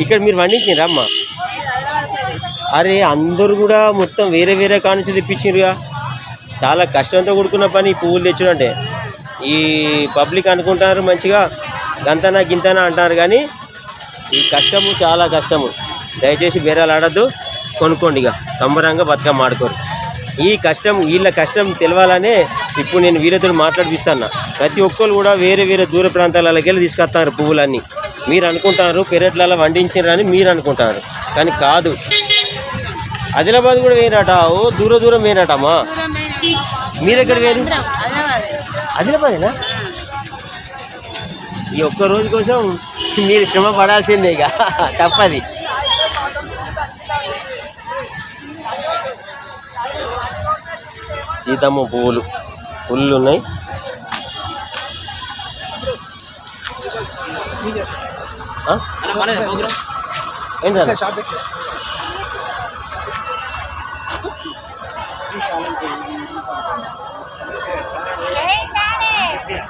ఇక్కడ మీరు పండించారా అమ్మ? అరే అందరు కూడా మొత్తం వేరే వేరే కానుంచి తెప్పించిండ్రుగా తెప్పించారుగా చాలా కష్టంతో కూడుకున్న పని ఈ పువ్వులు తెచ్చడం అంటే. ఈ పబ్లిక్ అనుకుంటారు మంచిగా గంతనా గింతనా అంటారు కానీ ఈ కష్టము చాలా కష్టము. దయచేసి బేరాలు ఆడద్దు కొనుక్కోండి ఇక సంబరంగా బతుకమ్మ ఆడుకోరు. ఈ కష్టం వీళ్ళ కష్టం తెలవాలనే ఇప్పుడు నేను వీళ్ళతో మాట్లాడిపిస్తాను ప్రతి ఒక్కరు కూడా వేరే వేరే దూర ప్రాంతాలకి వెళ్ళి తీసుకొస్తారు పువ్వులన్నీ. మీరు అనుకుంటారు పెరట్లలో వండించారని మీరు అనుకుంటారు. కానీ కాదు. ఆదిలాబాద్ కూడా వేయరట ఓ దూర దూరం వేయరటమ్మా మీరు ఎక్కడ వేరు? ఆదిలాబాదేనా? ఈ ఒక్క రోజు కోసం మీరు శ్రమ పడాల్సిందే ఇక. తప్పది. సీతమ్మ పువ్వులు. పుల్లు ఉన్నాయి ఏంటి?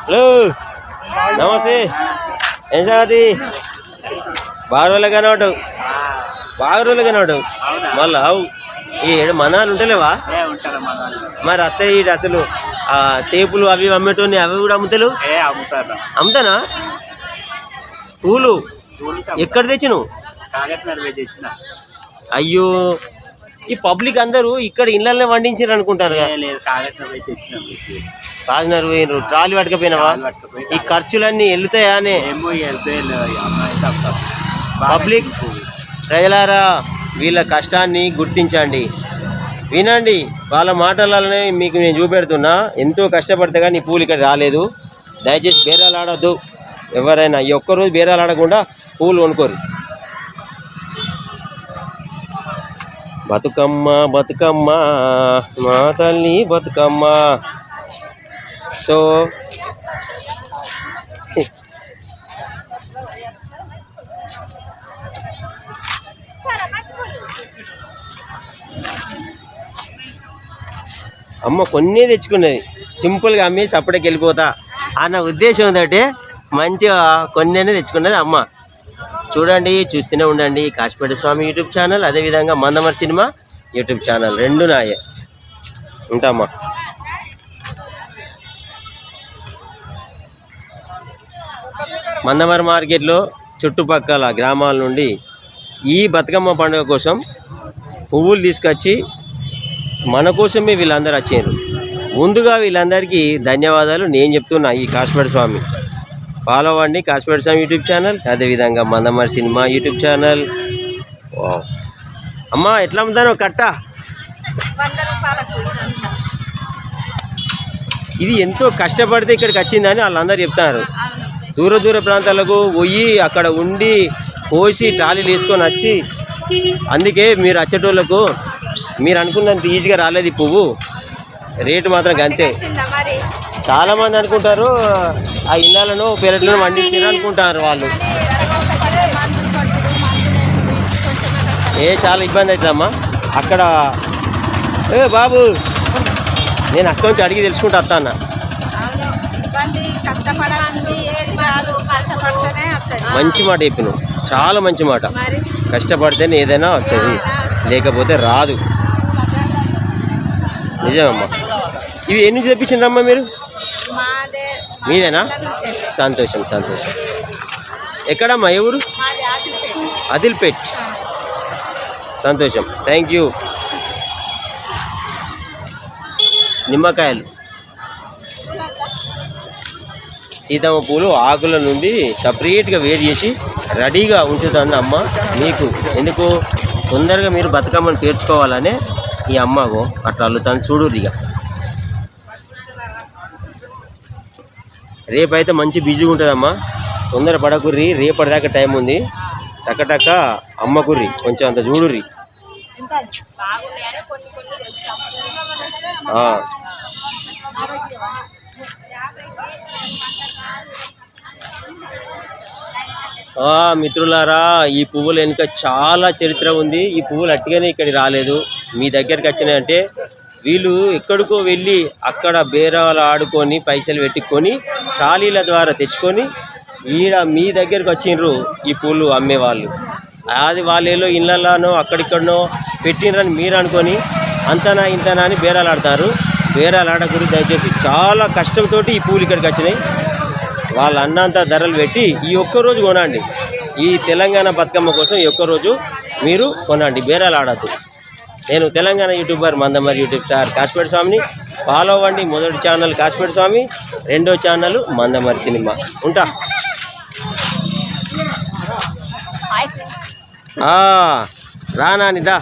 హలో నమస్తే. ఏం సంగతి? బాగా రోజులు కనవటం బాగా రోజులు కనవటం మళ్ళా అవు. ఈ ఏడు మనాలు ఉంటలేవా. మరి అత్తయ్య ఈడు అసలు ఆ షేపులు అవి అమ్మేటోని అవి కూడా అమ్ముతలు ఏ అమ్ముతారు. అమ్ముతానా? పూలు. ఎక్కడ తెచ్చిన. అయ్యో ఈ పబ్లిక్ అందరూ ఇక్కడ ఇళ్ళల్లో వండించారు అనుకుంటారు రాజునారు పోయినరు ట్రాలీ పట్టుకపోయినావా? పట్టుకుపోయి ఈ ఖర్చులన్నీ వెళ్తాయా అనే? పబ్లిక్ ప్రజలారా వీళ్ళ కష్టాన్ని గుర్తించండి. వినండి వాళ్ళ మాటలనే మీకు నేను చూపెడుతున్నా. ఎంతో కష్టపడితే కానీ ఈ పూలు ఇక్కడ రాలేదు. దయచేసి బేరాలు ఆడద్దు. ఎవరైనా ఈ ఒక్కరోజు బేరాలు ఆడకుండా పూలు కొనుక్కోరు. బతుకమ్మ బతుకమ్మ మా తల్లి బతుకమ్మ. సో అమ్మ కొన్ని తెచ్చుకున్నది. సింపుల్గా అమ్మేసి అప్పటికి వెళ్ళిపోతా. అన్న ఉద్దేశం ఏంటంటే మంచిగా కొన్ని తెచ్చుకున్నది అమ్మ. చూడండి చూస్తూనే ఉండండి. కాశీపేట స్వామి యూట్యూబ్ ఛానల్ అదేవిధంగా మందమర్ సినిమా యూట్యూబ్ ఛానల్ రెండు నాయే. ఉంటామ్మా మందమర్ మార్కెట్లో చుట్టుపక్కల గ్రామాల నుండి ఈ బతుకమ్మ పండుగ కోసం పువ్వులు తీసుకొచ్చి మన కోసమే వీళ్ళందరూ వచ్చారు. ముందుగా వీళ్ళందరికీ ధన్యవాదాలు. నేను చెప్తున్నా ఈ కాశ్మీర్ స్వామి. ఫాలో అవ్వండి కాశ్మీర్ స్వామి యూట్యూబ్ ఛానల్ అదేవిధంగా మందమర్ సినిమా యూట్యూబ్ ఛానల్ అమ్మా ఎట్లా అమ్ముతాను కట్ట. ఇది ఎంతో కష్టపడితే ఇక్కడికి వచ్చిందని వాళ్ళందరూ చెప్తారు. దూర దూర ప్రాంతాలకు పోయి అక్కడ ఉండి పోసి ట్రాలీలు వేసుకొని వచ్చి అందుకే మీరు వచ్చేటోళ్ళకు మీరు అనుకున్నంత ఈజీగా రాలేదు ఈ పువ్వు. రేటు మాత్రం అంతే. చాలా మంది అనుకుంటారు ఆ ఇళ్ళలను పెరట్లను వండించారు అనుకుంటారు వాళ్ళు. ఏ చాలా ఇబ్బంది అవుతుందమ్మా అక్కడ ఏ బాబు నేను అక్కడి నుంచి అడిగి తెలుసుకుంటా వస్తాను అన్న మంచి మాట చెప్పిన. చాలా మంచి మాట. కష్టపడితేనే ఏదైనా వస్తుంది. లేకపోతే రాదు. నిజమమ్మా. ఇవి ఎన్ని నుంచి తెప్పించిండ్రమ్మా మీరు? మీదేనా? సంతోషం సంతోషం. ఎక్కడమ్మా ఏ ఊరు? అదిల్పేట్. సంతోషం. Thank you. నిమ్మకాయలు. సీతమ్మ పూలు ఆకుల నుండి సపరేట్గా వేరు చేసి రెడీగా ఉంచుతుంది అమ్మ మీకు. ఎందుకు? తొందరగా మీరు బతుకమ్మను పేర్చుకోవాలనే ఈ అమ్మకు అట్లా అల్లుతాను చూడు ఇక రేపైతే మంచి బిజీగా ఉంటుందమ్మా. తొందర పడకుర్రి రేపటిదాకా టైం ఉంది. టక అమ్మకుర్రి కొంచెం అంత చూడుర్రి. ఆ. మిత్రులారా ఈ పువ్వులు వెనుక చాలా చరిత్ర ఉంది. ఈ పువ్వులు అట్టిగానే ఇక్కడికి రాలేదు. మీ దగ్గరికి వచ్చినాయంటే వీళ్ళు ఎక్కడికో వెళ్ళి అక్కడ బేరాలు ఆడుకొని పైసలు పెట్టుకొని ట్రాలీల ద్వారా తెచ్చుకొని ఈడ మీ దగ్గరికి వచ్చిండ్రు ఈ పూలు అమ్మేవాళ్ళు. అది వాళ్ళేలో ఇళ్ళల్లోనో అక్కడిక్కడనో పెట్టినరని మీరు అనుకొని అంతనా ఇంతనా అని బేరాలు ఆడతారు. బేరాలు ఆడకూడదు దయచేసి. చాలా కష్టంతో ఈ పూలు ఇక్కడికి వచ్చినాయి. వాళ్ళు అన్నంత ధరలు పెట్టి ఈ ఒక్క రోజు కొనండి. ఈ తెలంగాణ బతుకమ్మ కోసం ఈ ఒక్క రోజు మీరు కొనండి. బేరాలు ఆడద్దు. నేను Telangana YouTuber Mandamarri YouTube star Kashmir స్వామిని. ఫాలో అవ్వండి. మొదటి ఛానల్ కాశ్మీర్ స్వామి రెండో ఛానల్ మందమరి సినిమా. ఉంటా? రానా నిదా?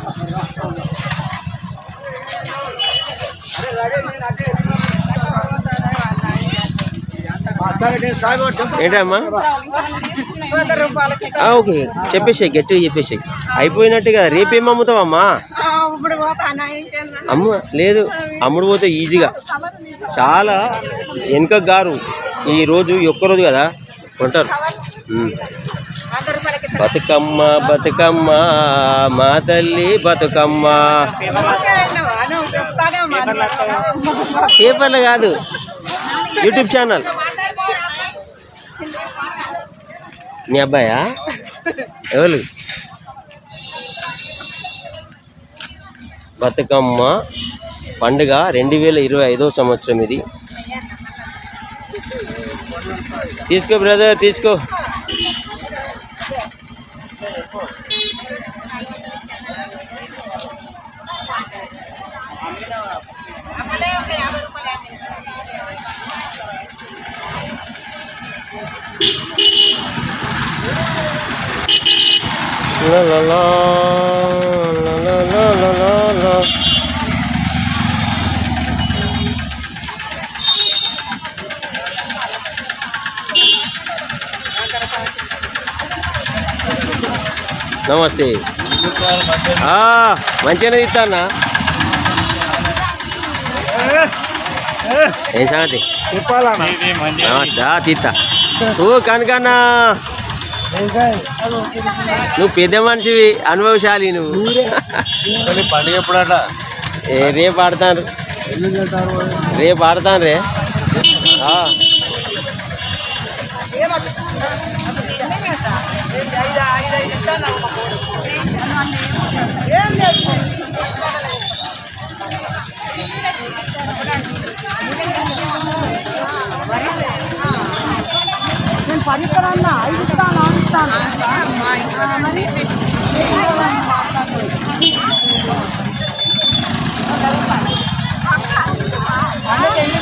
రా ఏంటమ్మా ఓకే. చెప్పేసాయి గట్టిగా చెప్పేసాయి. అయిపోయినట్టు కదా రేపేం అమ్ముతావమ్మా? అమ్మ లేదు. అమ్ముడు పోతే ఈజీగా. చాలా వెనుక గారు ఈ రోజు ఒక్క రోజు కదా? కొంటారు. బతుకమ్మ బతుకమ్మ మా తల్లి బతుకమ్మ. పేపర్లు కాదు. YouTube channel. మీ అబ్బాయా? ఎవరు? బతుకమ్మ పండుగ రెండు వేల ఇరవై ఐదో సంవత్సరం ఇది. తీసుకో బ్రదర్ తీసుకో. నమస్తే. ఆ, మంచిగానే ఇస్తానా ఏం సంగతి? తీస్తా ఓ కనుకన్నా. నువ్వు పెద్ద మనిషివి అనుభవశాలి నువ్వు. పండుగ ఎప్పుడట రేపు ఆడతాను రేపు ఆడతాను రే నేను పరికరాన్న ఐదు ఇస్తాను ఆరు ఇస్తాను మరి అందుకే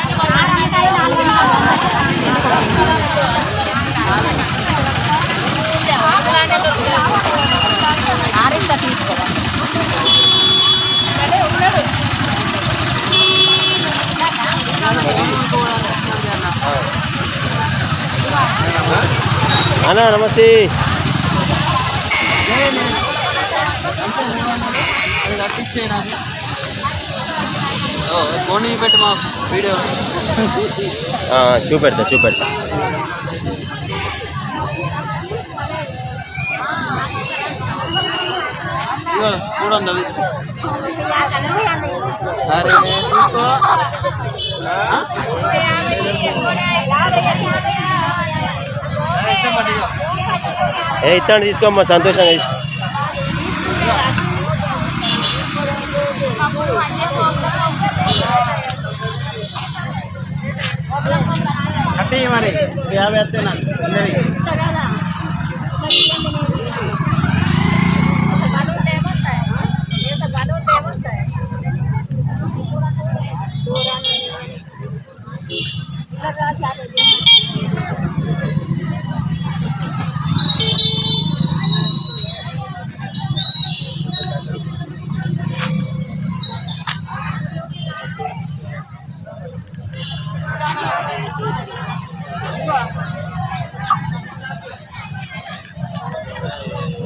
అన్నా నమస్తే. ఫోన్ పెట్టి మా వీడియో ఆ, చూపెడతా చూపెడతా. తీసుకో అరే తీసుకో ఏ ఇస్తాను తీసుకోమ్మా సంతోషంగా తీసుకో. మరి యాభై వస్తే నాకు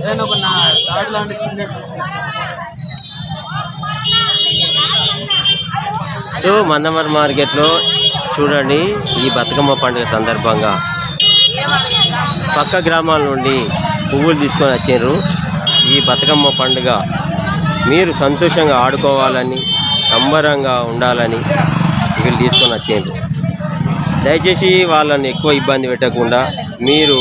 అందరికి సో మందమర్ మార్కెట్లో చూడండి ఈ బతుకమ్మ పండుగ సందర్భంగా పక్క గ్రామాల నుండి పువ్వులు తీసుకొని వచ్చారు. ఈ బతుకమ్మ పండుగ మీరు సంతోషంగా ఆడుకోవాలని సంబరంగా ఉండాలని వీళ్ళు తీసుకొని వచ్చారు. దయచేసి వాళ్ళని ఎక్కువ ఇబ్బంది పెట్టకుండా మీరు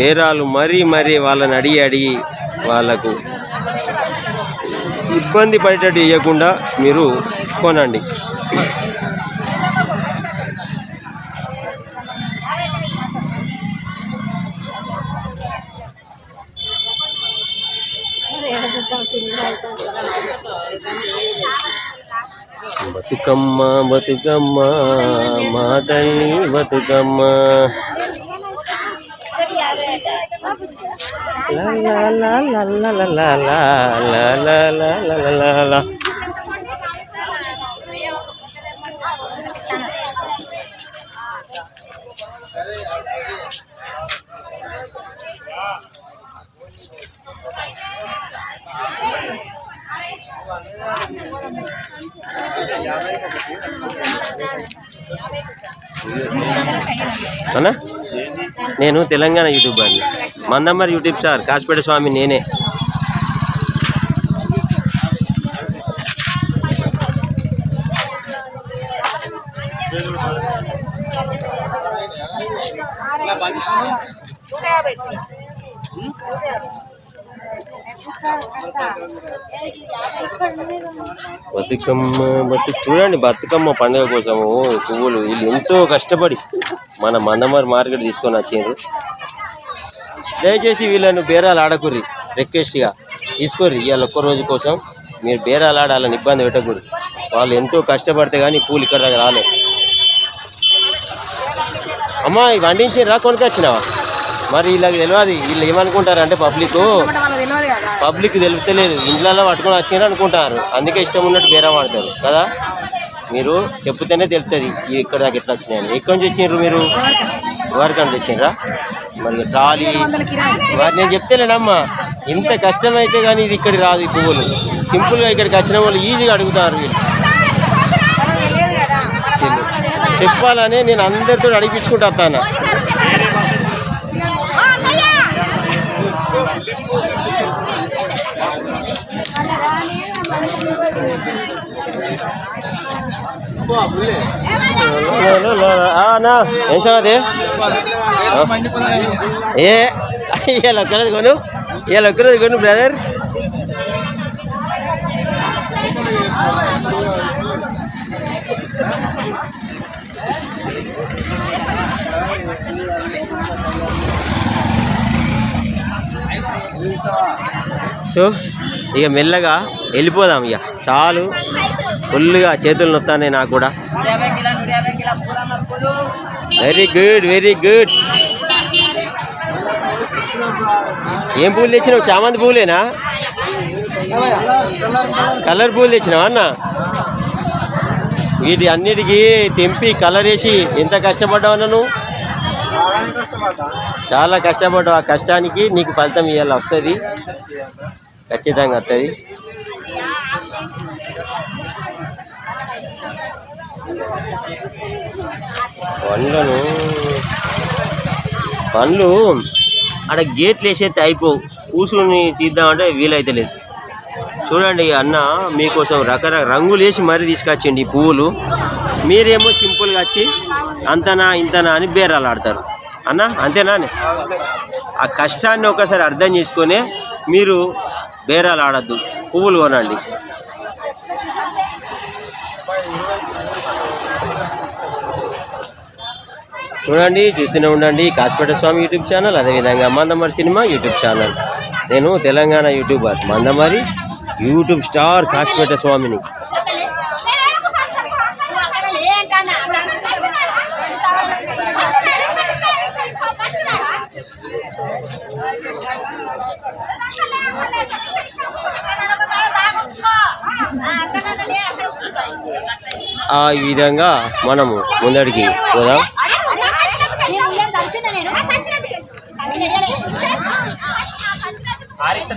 బేరాలు మరీ మరీ వాళ్ళని అడిగి అడిగి వాళ్ళకు ఇబ్బంది పడేటట్టు చేయకుండా మీరు కొనండి. బతుకమ్మ బతుకమ్మ మా తల్లి బతుకమ్మ. అన్నా నేను Telangana YouTuber Mandamarri YouTube star Kasipet Swamy నేనే. బతుకమ్మ బతు చూడండి బతుకమ్మ పండుగ కోసము పువ్వులు వీళ్ళు ఎంతో కష్టపడి మన మందమర్ మార్కెట్ తీసుకొని వచ్చిండ్రు. దయచేసి వీళ్ళను బేరాలు ఆడకుర్రి. రిక్వెస్ట్గా తీసుకోర్రి. ఇవాళ ఒక్క రోజు కోసం మీరు బేరాలు ఆడాలని ఇబ్బంది పెట్టకుర్రి వాళ్ళు ఎంతో కష్టపడితే కానీ పూలు ఇక్కడ దగ్గర రాలే. అమ్మా ఇవి వండించి రా కొనుకొచ్చినావా? మరి వీళ్ళకి తెలియదు వీళ్ళు ఏమనుకుంటారు అంటే పబ్లిక్ పబ్లిక్ తెలుపుతలేదు ఇండ్లలో పట్టుకొని వచ్చిండ్రు అనుకుంటారు. అందుకే ఇష్టం ఉన్నట్టు బేరం ఆడతారు. కదా? మీరు చెప్తేనే తెలుస్తుంది ఇక్కడ దాకా ఎట్లా వచ్చినాయని. ఎక్కడి నుంచి వచ్చిండ్రు మీరు? ఎవరికన్నా తెచ్చిండ్రా మరి ట్రాలీ మరి నేను చెప్తేనేనమ్మా ఇంత కష్టమైతే కానీ ఇది ఇక్కడికి రాదు ఈ పువ్వులు. సింపుల్గా ఇక్కడికి వచ్చిన వాళ్ళు ఈజీగా అడుగుతారు వీళ్ళు. చెప్పాలని నేను అందరితో అడిపించుకుంటా ఏం సంగతి ఏ ఇవాళ ఒక్కరోజు కొను ఇవాళ ఒక్కరోజు కొను బ్రదర్ సో ఇక మెల్లగా వెళ్ళిపోదాం ఇక. చాలు. ఫుల్గా చేతులు నొత్తానే నాకు కూడా. వెరీ గుడ్ వెరీ గుడ్ ఏం పూలు తెచ్చినావు? చామంతి పూలేనా? కలర్ పూలు తెచ్చినావా అన్న? వీటి అన్నిటికీ తెంపి కలర్ వేసి ఎంత కష్టపడ్డావు అన్న నువ్వు? చాలా కష్టపడ్డావు. ఆ కష్టానికి నీకు ఫలితం ఇవ్వాలి వస్తుంది. ఖచ్చితంగా వస్తుంది. పండ్లను. పండ్లు అక్కడ గేట్లు వేసేస్తే అయిపోవు. కూసుని తీద్దామంటే వీలైతే లేదు. చూడండి అన్న మీకోసం రకరకాల రంగులు వేసి మరీ తీసుకొచ్చండి ఈ పువ్వులు. మీరేమో సింపుల్గా వచ్చి అంతనా ఇంతనా అని బేరాలు ఆడతారు. అన్న అంతేనా ఆ కష్టాన్ని ఒకసారి అర్థం చేసుకొని మీరు బేరాలు ఆడద్దు. పువ్వులు కొనండి. చూడండి చూస్తూనే ఉండండి. కాసిపేట స్వామి యూట్యూబ్ ఛానల్ అదేవిధంగా మందమరి సినిమా యూట్యూబ్ ఛానల్. నేను Telangana YouTuber Mandamarri YouTube star Kasipeta స్వామిని. ఆ విధంగా మనము ముందడికి పోదాం.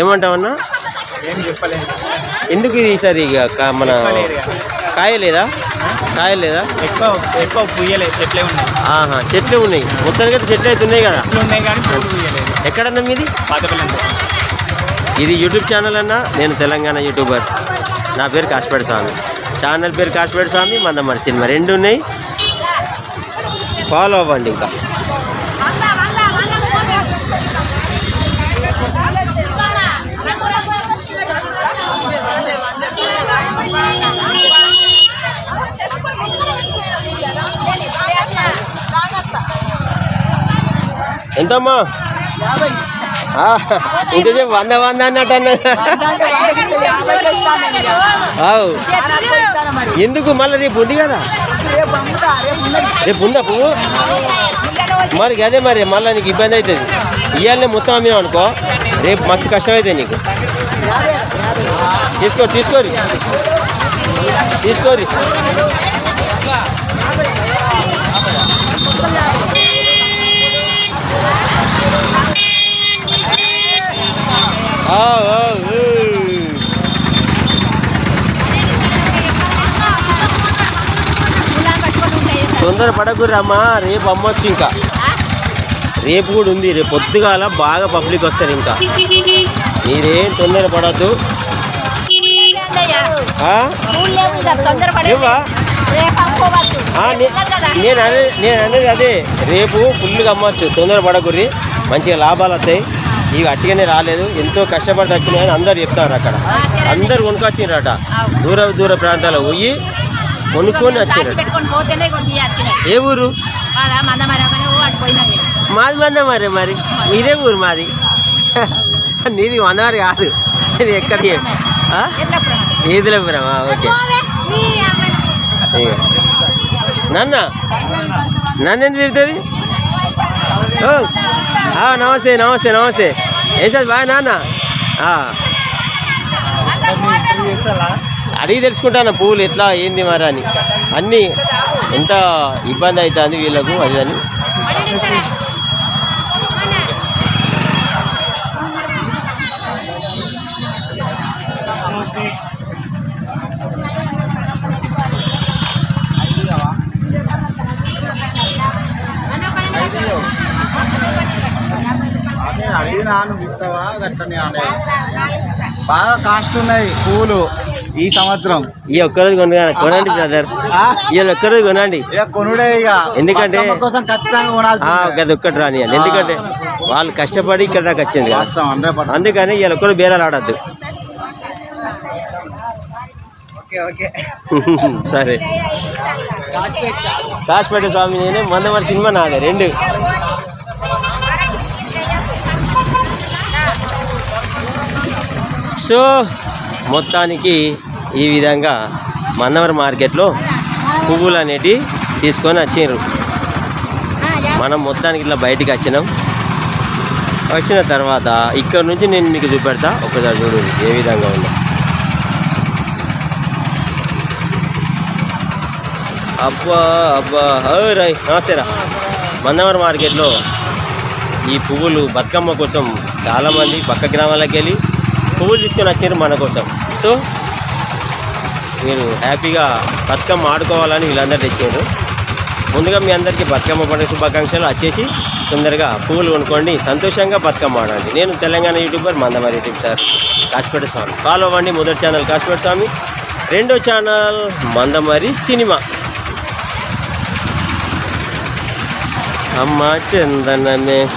ఏమంటావన్నా? ఏం చెప్పలేదు. ఎందుకు ఇది ఈసారి ఇక మన కాయ లేదా కాయ లేదా ఎక్కువ ఎక్కువ పుయ్యలేదు చెట్లే ఉన్నాయి. ఆహా చెట్లు ఉన్నాయి. మొత్తానికి అయితే చెట్లు అయితే ఉన్నాయి కదా? చెట్లు ఉన్నాయి కానీ చెట్లు పుయ్యలేదు. ఎక్కడన్నా మీది? ఇది యూట్యూబ్ ఛానల్ అన్నా నేను తెలంగాణ యూట్యూబర్. నా పేరు కాశపేట స్వామి. ఛానల్ పేరు కాశపేట స్వామి మందమరి సినిమా. రెండు ఉన్నాయి. ఫాలో అవ్వండి ఇంకా వంద వంద వంద ఎంతమ్మా? ఇంత చెప్పు వంద వంద అన్నట్టు అన్న. ఎందుకు మళ్ళీ రేపు ఉంది కదా? రేపు ఉందా పువ్వు? మరి అదే మరి మళ్ళీ నీకు ఇబ్బంది అవుతుంది. ఇవాళనే మొత్తం అమ్మినావు అనుకో రేపు మస్తు కష్టం అవుతుంది నీకు. తీసుకో తీసుకోరి. తీసుకోరి. తొందర పడకురమ్మా రేపు అమ్మొచ్చు ఇంకా. రేపు కూడా ఉంది రేపు పొద్దుగాల బాగా పబ్లిక్ వస్తారు ఇంకా. మీరేం తొందర పడద్దు. నేను అదే నేను అనేది అదే రేపు ఫుల్గా అమ్మచ్చు తొందర పడకుర్రి. మంచిగా లాభాలు వస్తాయి. ఇవి అట్టిగానే రాలేదు. ఎంతో కష్టపడి వచ్చినాయని అందరు చెప్తారు అక్కడ. అందరు కొనుక్కొచ్చిరట దూర దూర ప్రాంతాల పోయి కొనుక్కొని వచ్చినాయి ఏ ఊరు? మంద మరి అటు పోయినా మేము మాది మంద మరి. మరి మీదే ఊరు మాది. నీది వందవారి కాదు. ఇది ఎక్కడి ఈదులపురమా ఓకే. నాన్న నన్ను ఎందుకు తిడుతుంది? నమస్తే నమస్తే నమస్తే. వేసేది బాగా నాన్న? ఆ, అడిగి తెలుసుకుంటాను పువ్వులు ఎట్లా ఏంది మరి అని. అన్నీ ఎంత ఇబ్బంది అవుతుంది వీళ్ళకు అది అని నేను అడిగినా నువ్వు ఇస్తావా గట్లనే అనే బాగా కాస్ట్ ఉన్నాయి పూలు ఈ సంవత్సరం. ఈ ఒక్కరోజు కొనగా కొనండి బ్రదర్? ఈ ఒక్కరోజు కొనండి. కొనుడే ఇక. ఎందుకంటే- కోసం ఖచ్చితంగా కొనాల్సి అది ఒక్కటి రానియాలి ఎందుకంటే వాళ్ళు కష్టపడి ఇక్కడ దాకా వచ్చింది అందుకని వీళ్ళు ఒక్కరు బేరాలు ఆడద్దు. Okay okay. సరే. కాశపేట స్వామి నేనే మందమరి సినిమా నాదే రెండు. సో మొత్తానికి ఈ విధంగా మన్నవర మార్కెట్లో పువ్వులు అనేటివి తీసుకొని వచ్చిండ్రు. మనం మొత్తానికి ఇట్లా బయటికి వచ్చినాం. వచ్చిన తర్వాత ఇక్కడ నుంచి నేను మీకు చూపెడతా. ఒకసారి చూడు ఏ విధంగా ఉందో. అబ్బా అబ్బా. రై నమస్తే రా. మందవరం మార్కెట్లో ఈ పువ్వులు బతుకమ్మ కోసం చాలామంది పక్క గ్రామాలకు వెళ్ళి పువ్వులు తీసుకొని వచ్చారు మన కోసం. సో మీరు హ్యాపీగా బతుకమ్మ ఆడుకోవాలని వీళ్ళందరూ తెచ్చారు. ముందుగా మీ అందరికీ బతుకమ్మ పండుగ శుభాకాంక్షలు. వచ్చేసి తొందరగా పువ్వులు కొనుక్కోండి. సంతోషంగా బతుకమ్మ ఆడండి. నేను Telangana YouTuber Mandamarri YouTube sir Kasipeta Swami. Follow అవ్వండి. మొదటి ఛానల్ కాశపేట స్వామి. రెండో ఛానల్ మందమరి సినిమా. అమ్మ చందనమే.